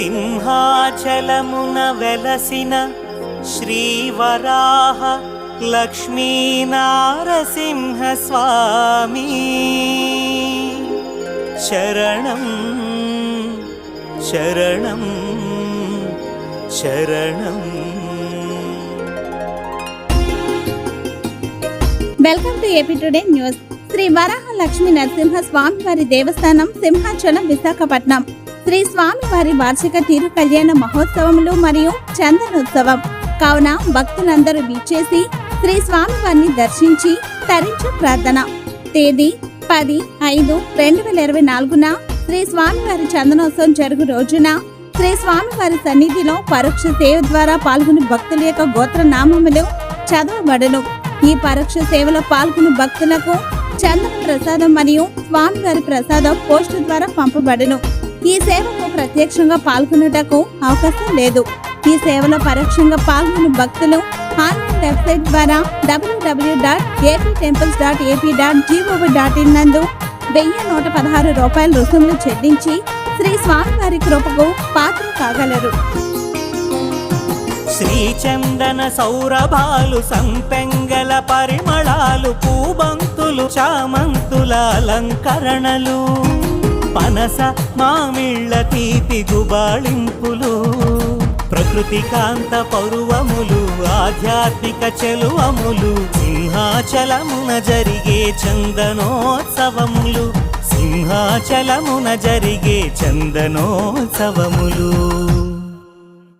సింహాచలమున వెలసిన శ్రీవరాహ లక్ష్మీనారసింహ స్వామి శరణం శరణం శరణం welcome to AP today news Sri Varahalakshmi Narasimha స్వామివారి దేవస్థానం సింహాచలం విశాఖపట్నం. శ్రీ స్వామివారి వార్షిక తీరు కళ్యాణ మహోత్సవములు మరియు చందనోత్సవం. కావున భక్తులందరూ విచ్చేసి శ్రీ స్వామివారిని దర్శించి తరించు ప్రార్థన. తేదీ పది ఐదు రెండు వేల ఇరవై నాలుగున శ్రీ స్వామివారి చందనోత్సవం జరుగు రోజున శ్రీ స్వామివారి సన్నిధిలో పరోక్ష సేవ ద్వారా పాల్గొని భక్తుల యొక్క గోత్ర నామములు చదవబడను. ఈ పరోక్ష సేవలో పాల్గొని భక్తులకు చందన ప్రసాదం మరియు స్వామివారి ప్రసాదం పోస్టు ద్వారా పంపబడును. ఈ సేవకు ప్రత్యక్షంగా పాల్గొనుటకు అవకాశం లేదు. ఈ సేవలో పరోక్షంగా పాల్గొన్న భక్తులు ఆన్లైన్ వెబ్సైట్ ద్వారా W W dot AP temples dot AP dot G O V dot in నందు వెయ్యి నూట పదహారు రూపాయల రుసుములు చెల్లించి శ్రీ స్వామివారి కృపకు పాత్ర కాగలరు. శ్రీచందన సౌరభాలు సంపెంగల పరిమళాలు పూబంతులు చామంతుల అలంకరణలు పనస మామిళ్ళ తీపి గుబాళింపులు ప్రకృతి కాంత పరువములు ఆధ్యాత్మిక చెలువములు సింహాచలమున జరిగే చందనోత్సవములు సింహాచలమున జరిగే చందనోత్సవములు.